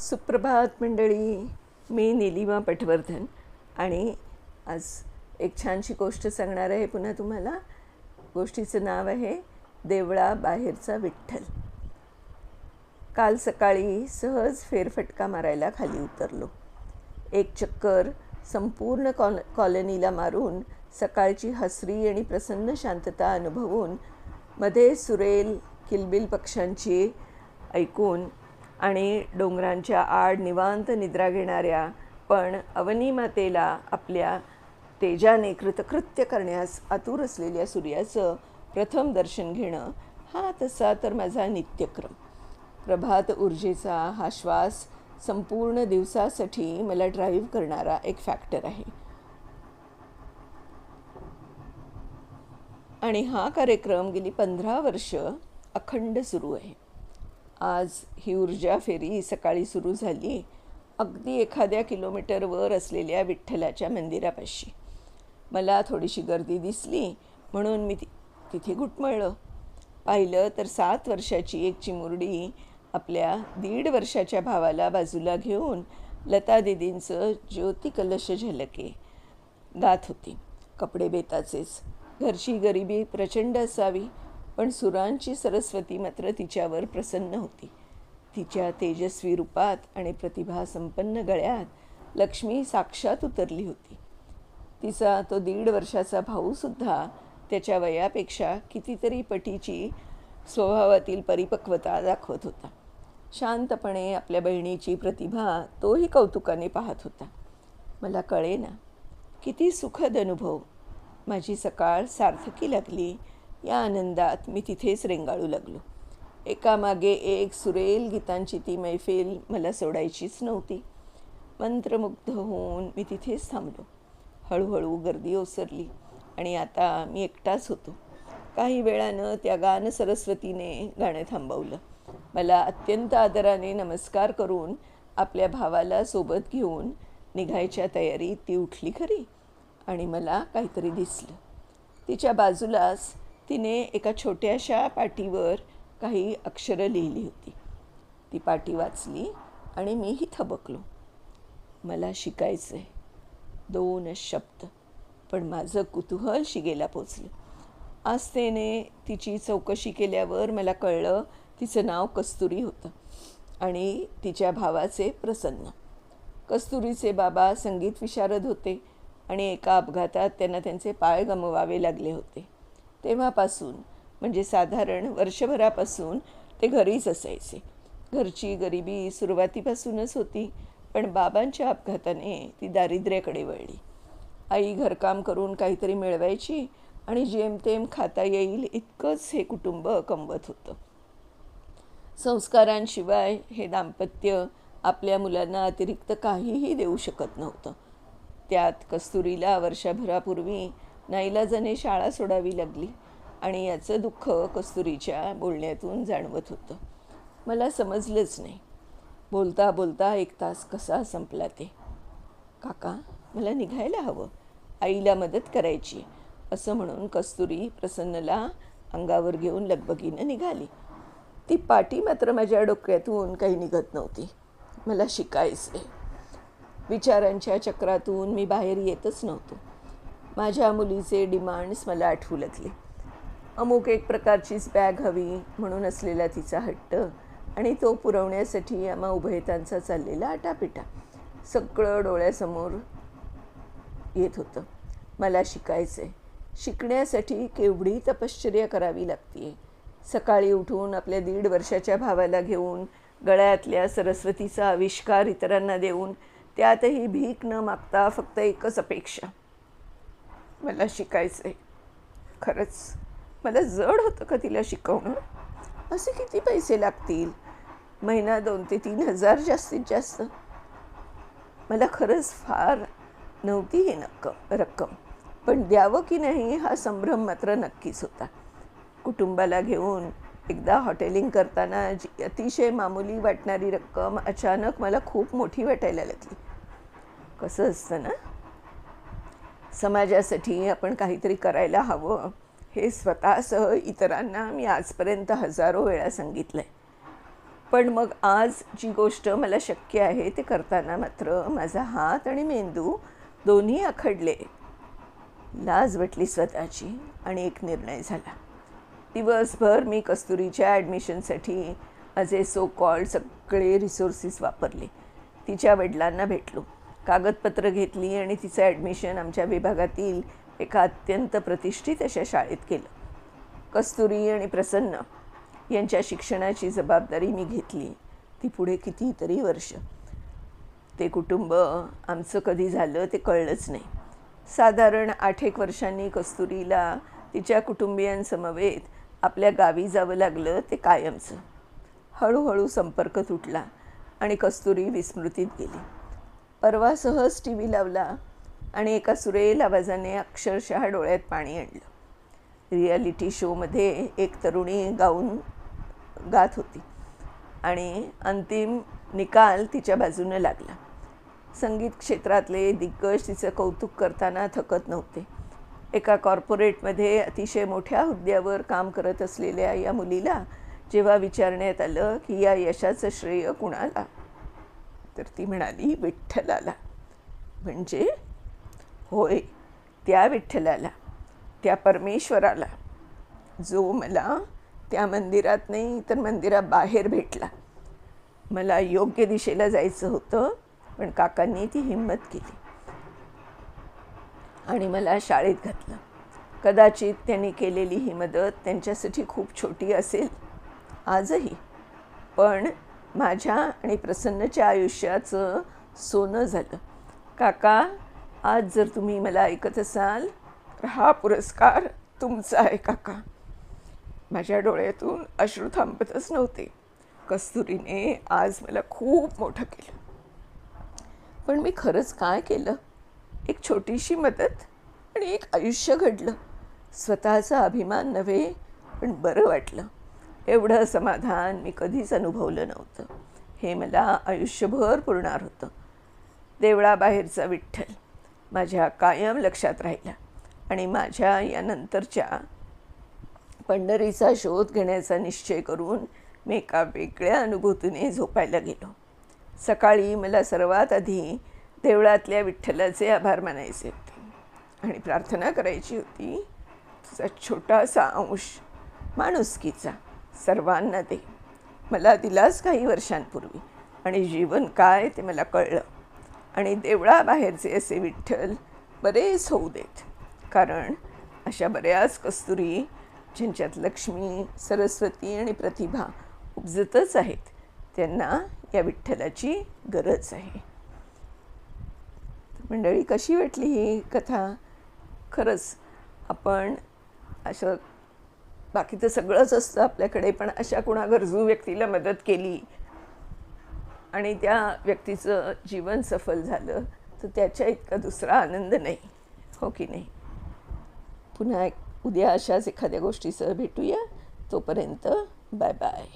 सुप्रभात मंडळी. मी निलिमा पटवर्धन आणि आज एक छानशी गोष्ट सांगणार आहे. पुन्हा तुम्हाला गोष्टीचं नाव आहे देवळा बाहेरचा विठ्ठल. काल सकाळी सहज फेरफटका मारायला खाली उतरलो. एक चक्कर संपूर्ण कॉल कॉलनीला मारून सकाळची हसरी आणि प्रसन्न शांतता अनुभवून मध्ये सुरेल किलबिल पक्ष्यांची ऐकून आणि डोंगरांच्या आड निवांत निद्रा घेणाऱ्या पण अवनी मातेला आपल्या तेजाने कृतकृत्य करण्यास आतुर असलेल्या सूर्याचं प्रथम दर्शन घेणं हा तसा तर माझा नित्यक्रम. प्रभात ऊर्जेचा हा श्वास संपूर्ण दिवसासाठी मला ड्राईव्ह करणारा एक फॅक्टर आहे. आणि हा कार्यक्रम गेली पंधरा वर्ष अखंड सुरू आहे. आज ही ऊर्जा फेरी सकाळी सुरू झाली. अगदी एखाद्या किलोमीटरवर असलेल्या विठ्ठलाच्या मंदिरापाशी. मला थोडीशी गर्दी दिसली म्हणून मी ति तिथे घुटमळलं. पाहिलं तर सात वर्षाची एक चिमुरडी आपल्या दीड वर्षाच्या भावाला बाजूला घेऊन लता दिदींचं ज्योती कलश झलके गात होती. कपडे बेताचेच. घरची गरिबी प्रचंड असावी. पण सुरांची सरस्वती मात्र तिच्यावर प्रसन्न होती. तिच्या तेजस्वी रूपात आणि प्रतिभा संपन्न गळ्यात लक्ष्मी साक्षात उतरली होती. तिचा तो दीड वर्षाचा भाऊसुद्धा त्याच्या वयापेक्षा कितीतरी पटीची स्वभावातील परिपक्वता दाखवत होता. शांतपणे आपल्या बहिणीची प्रतिभा तोही कौतुकाने पाहत होता. मला कळे ना किती सुखद अनुभव. माझी सकाळ सार्थकी लागली. या आनंदात मी तिथेच रेंगाळू लागलो. एकामागे एक सुरेल गीतांची ती मैफिल मला सोडायचीच नव्हती. मंत्रमुग्ध होऊन मी तिथेच थांबलो. हळूहळू गर्दी ओसरली आणि आता मी एकटाच होतो. काही वेळानं त्या गान सरस्वतीने गाणं थांबवलं. मला अत्यंत आदराने नमस्कार करून आपल्या भावाला सोबत घेऊन निघायच्या तयारीत ती उठली खरी आणि मला काहीतरी दिसलं. तिच्या बाजूलाच तिने एका छोट्याशा पाटीवर काही अक्षरं लिहिली होती. ती पाटी वाचली आणि मीही थबकलो. मला शिकायचं आहे दोन शब्द. पण माझं कुतूहल शिगेला पोचलं. आज तिची चौकशी केल्यावर मला कळलं तिचं नाव कस्तुरी होतं आणि तिच्या भावाचे प्रसन्न. कस्तुरीचे बाबा संगीत विशारद होते आणि एका अपघातात त्यांना त्यांचे पाय गमवावे लागले होते. तेव्हापासून म्हणजे साधारण वर्षभरापासून ते घरीच असायचे. घरची गरिबी सुरुवातीपासूनच होती पण बाबांच्या अपघाताने ती दारिद्र्याकडे वळली. आई घरकाम करून काहीतरी मिळवायची आणि जेमतेम खाता येईल इतकंच हे कुटुंब कमवत होतं. संस्कारांशिवाय हे दाम्पत्य आपल्या मुलांना अतिरिक्त काहीही देऊ शकत नव्हतं. त्यात कस्तुरीला वर्षभरापूर्वी नाईलाजाने शाळा सोडावी लागली आणि याचं दुःख कस्तुरीच्या बोलण्यातून जाणवत होतं. मला समजलंच नाही. बोलता बोलता एक तास कसा संपला ते. काका मला निघायला हवं. आईला मदत करायची असं म्हणून कस्तुरी प्रसन्नला अंगावर घेऊन लगबगीनं निघाली. ती पाटी मात्र माझ्या डोक्यातून काही निघत नव्हती. मला शिकायचं आहे विचारांच्या चक्रातून मी बाहेर येतच नव्हतो. माझ्या मुलीचे डिमांड्स मला आठवू लागले अमुक एक प्रकारचीच बॅग हवी म्हणून असलेला तिचा हट्ट आणि तो पुरवण्यासाठी आम्हा उभयतांचा चाललेला आटापिटा सगळं डोळ्यासमोर येत होतं. मला शिकायचं आहे शिकण्यासाठी केवढी तपश्चर्या करावी लागते सकाळी उठून आपल्या दीड वर्षाच्या भावाला घेऊन गळ्यातल्या सरस्वतीचा आविष्कार इतरांना देऊन त्यातही भीक न मागता फक्त एकच अपेक्षा. मला शिकायचं आहे खरंच मला जड होतं का तिला शिकवणं? असे किती पैसे लागतील? महिना दोन ते तीन हजार जास्तीत जास्त. मला खरंच फार नव्हती ही नक्कम रक्कम. पण द्यावं की नाही हा संभ्रम मात्र नक्कीच होता. कुटुंबाला घेऊन एकदा हॉटेलिंग करताना जी अतिशय मामुली वाटणारी रक्कम अचानक मला खूप मोठी वाटायला लागली. कसं असतं ना? समाजासाठी आपण काहीतरी करायला हवं. हे स्वतःसह इतरांना मी आजपर्यंत हजारो वेळा सांगितलं आहे पण मग आज जी गोष्ट मला शक्य आहे ते करताना मात्र माझा हात आणि मेंदू दोन्ही आखडले. लाज वाटली स्वतःची आणि एक निर्णय झाला. दिवसभर मी कस्तुरीच्या ॲडमिशनसाठी माझे सो कॉल्ड सगळे रिसोर्सेस वापरले. तिच्या वडिलांना भेटलो. कागदपत्र घेतली आणि तिचं ॲडमिशन आमच्या विभागातील एका अत्यंत प्रतिष्ठित अशा शाळेत केलं. कस्तुरी आणि प्रसन्न यांच्या शिक्षणाची जबाबदारी मी घेतली. ती पुढे कितीतरी वर्ष. ते कुटुंब आमचं कधी झालं ते कळलंच नाही. साधारण आठ एक वर्षांनी कस्तुरीला तिच्या कुटुंबियांसमवेत आपल्या गावी जावं लागलं ते कायमचं. हळूहळू संपर्क तुटला आणि कस्तुरी विस्मृतीत गेली. परवा सहज टी व्ही लावला आणि एका सुरेल आवाजाने अक्षरशः डोळ्यात पाणी आणलं. रियालिटी शोमध्ये एक तरुणी गाऊन गात होती आणि अंतिम निकाल तिच्या बाजूनं लागला. संगीत क्षेत्रातले दिग्गज तिचं कौतुक करताना थकत नव्हते. एका कॉर्पोरेटमध्ये अतिशय मोठ्या हुद्द्यावर काम करत असलेल्या या मुलीला जेव्हा विचारण्यात आलं की या यशाचं श्रेय कुणाला? तर ती म्हणाली विठ्ठलाला. म्हणजे? होय त्या विठ्ठलाला त्या परमेश्वराला. जो मला त्या मंदिरात नाही तर मंदिराबाहेर भेटला. मला योग्य दिशेला जायचं होतं पण काकांनी ती हिंमत केली आणि मला शाळेत घातलं. कदाचित त्यांनी केलेली ही मदत त्यांच्यासाठी खूप छोटी असेल आजही. पण माझ्या आणि प्रसन्नच्या आयुष्याचं सोनं झालं. काका आज जर तुम्ही मला ऐकत असाल तर हा पुरस्कार तुमचा आहे काका. माझ्या डोळ्यातून अश्रू थांबतच नव्हते. कस्तुरीने आज मला खूप मोठं केलं. पण मी खरंच काय केलं? एक छोटीशी मदत आणि एक आयुष्य घडलं. स्वतःचा अभिमान नव्हे पण बरं वाटलं. एवढं समाधान मी कधीच अनुभवलं नव्हतं. हे मला आयुष्यभर पुरणार होतं. देवळाबाहेरचा विठ्ठल माझ्या कायम लक्षात राहिला आणि माझ्या यानंतरच्या पंढरीचा शोध घेण्याचा निश्चय करून मी एका वेगळ्या अनुभूतीने झोपायला गेलो. सकाळी मला सर्वात आधी देवळातल्या विठ्ठलाचे आभार मानायचे होते आणि प्रार्थना करायची होती तुझा छोटासा अंश माणुसकीचा सर्वांना दे. मला दिलास काही वर्षांपूर्वी आणि जीवन काय ते मला कळलं. आणि देवळाबाहेरचे असे विठ्ठल बरेच होऊ देत. कारण अशा बऱ्याच कस्तुरी ज्यांच्यात लक्ष्मी सरस्वती आणि प्रतिभा उपजतच आहेत त्यांना या विठ्ठलाची गरज आहे. मंडळी कशी वाटली ही कथा? खरंच आपण असं बाकी तर सगळंच असतं आपल्याकडे पण अशा कुणा गरजू व्यक्तीला मदत केली आणि त्या व्यक्तीचं जीवन सफल झालं तर त्याच्या इतका दुसरा आनंद नाही. हो की नाही? पुन्हा एक उद्या अशाच एखाद्या गोष्टीसह भेटूया. तोपर्यंत बाय बाय.